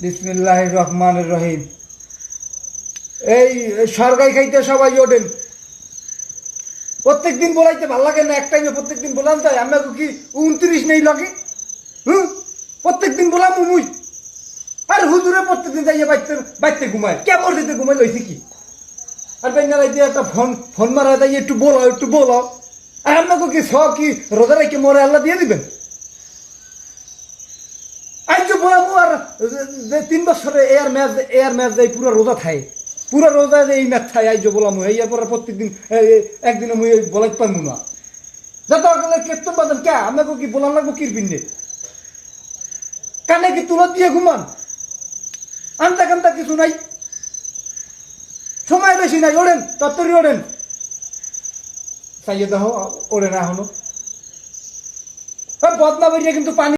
বিসমিল্লাহ রহমান রহিম। এই সরকারি খাইতে সবাই ওঠেন। প্রত্যেক দিন বলাইতে ভালো লাগে না, এক টাইমে প্রত্যেক দিন বলান তাই আমরা কি উনত্রিশ নেই লাগে? হুম? প্রত্যেক দিন বলাম মুই আর হুজুরে প্রত্যেক দিন যাইয়ে বাইতে বাইতে ঘুমায়। কেমন দিতে ঘুমাই লইছে কি? আর বেঙ্গালাই দিয়ে একটা ফোন ফোন মারা তাই একটু বলাও একটু বলাও। আর আপনাকে কি স কি রোজা রেখে মরে আল্লাহ দিয়ে দিবেন? আজ যে বলাবো আর যে তিন বছরে এয়ার ম্যাচ এয়ার ম্যাচ দেয় পুরো রোজা থাকে, পুরো রোজা যে এই ম্যাচ থাকে আজ যে বলাম এই পরে প্রত্যেক দিন একদিনে মুই বলাই পারব না। যত গেলে কেতন বাদন কে? আপনাকে কি বলান লাগবো কিরবিন কানে কি তুলো দিয়ে ঘুমান? আনতা কান্তা কিছু নাই। সময় বেশি নাই, ওড়েন তত্তরি ওড়েন। চাইয়ে দেখো ওড়ে না এখনও। বদনা বেরিয়ে কিন্তু পানি